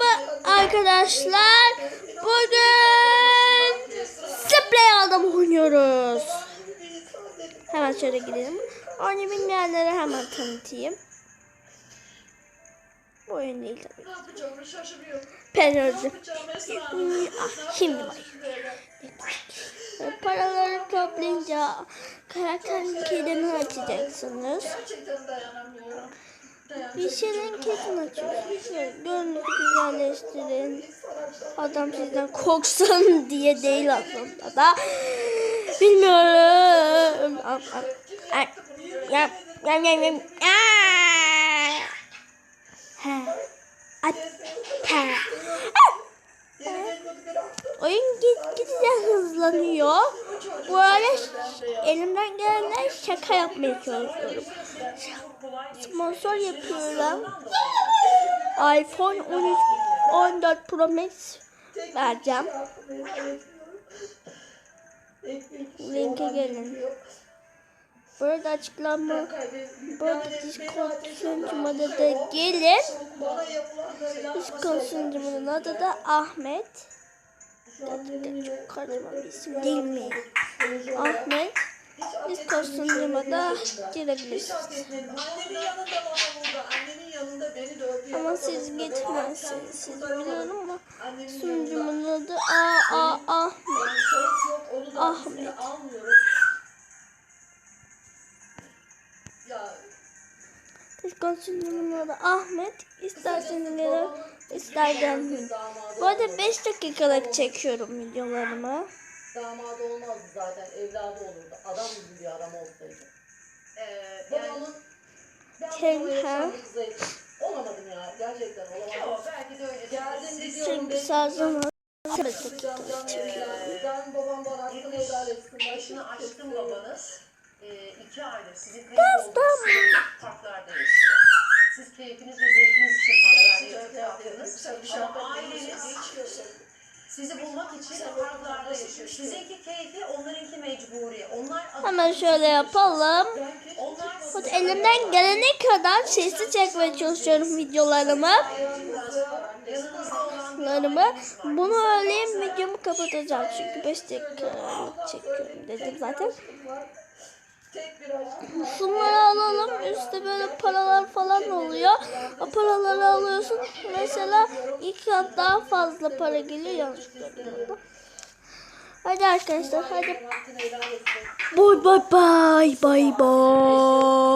Merhaba arkadaşlar. Bugün Splay adam oynuyoruz. Hemen şöyle gidelim. Oyunu bilmeyenlere hemen tanıtayım. Bu oyun değil tabii. Ben öldüm. Ah, Şimdi bak. Paraları toplayınca karakterin kilidini açacaksınız. Gerçekten dayanamıyorum. Kilidini açıyorsunuz. Şöyle Gönlünüzü güzelleştirin. Adam sizden korksun diye değil aslında da. Bilmiyorum. Yam- yam- Aa! Ha. At- ha. Oyun git gitgide hızlanıyor. Bu arada elimden gelenler şaka yapmaya çalışıyorum. Sponsor yapıyorum. iPhone 13 14 Pro Max vereceğim. Linke gelin. Burada açıklama, burada Discord sunucumada da gelin. Discord sunucumunun adı da Ahmet. Çok karışma bir isim değil mi? Ahmet. Discord sunucuma da girebilirsiniz. Ama siz gitmezsiniz. Siz biliyorum ama sunucumun adı A A Ahmet. Ahmet. Discord sunucumun adı Ahmet. İsterseniz gelin, ister gelmeyin. Bu arada 5 dakikalık çekiyorum videolarımı. damadı olmazdı zaten. Evladı olurdu. Adam gibi bir adam olsaydı. Ee, Babamın ben Ken- babamın ha? yaşamı kızıydım. Olamadım ya. Gerçekten olamadım. Yok, belki de öyle. Geldim gidiyorum. Canım ya. Ben babam bana hakkını helal etsin. Başını açtım babanız. Ee, iki aydır sizin kayıp parklarda yaşıyor. Sizi bulmak için parklarda yaşıyor. Sizinki keyfi, onlarınki mecburi. Onlar Hemen şöyle yapalım. onlar elimden gelene kadar sesli çekmeye çalışıyorum videolarımı. yanınızda olan Larımı. Bunu öğleyeyim videomu kapatacağım çünkü 5 dakika çekiyorum dedim zaten. Tek Üstte böyle paralar falan oluyor. O paraları alıyorsun. Mesela iki kat daha fazla para geliyor. Yanlışlıkla. Hadi arkadaşlar hadi. Bye bye bye bye bye.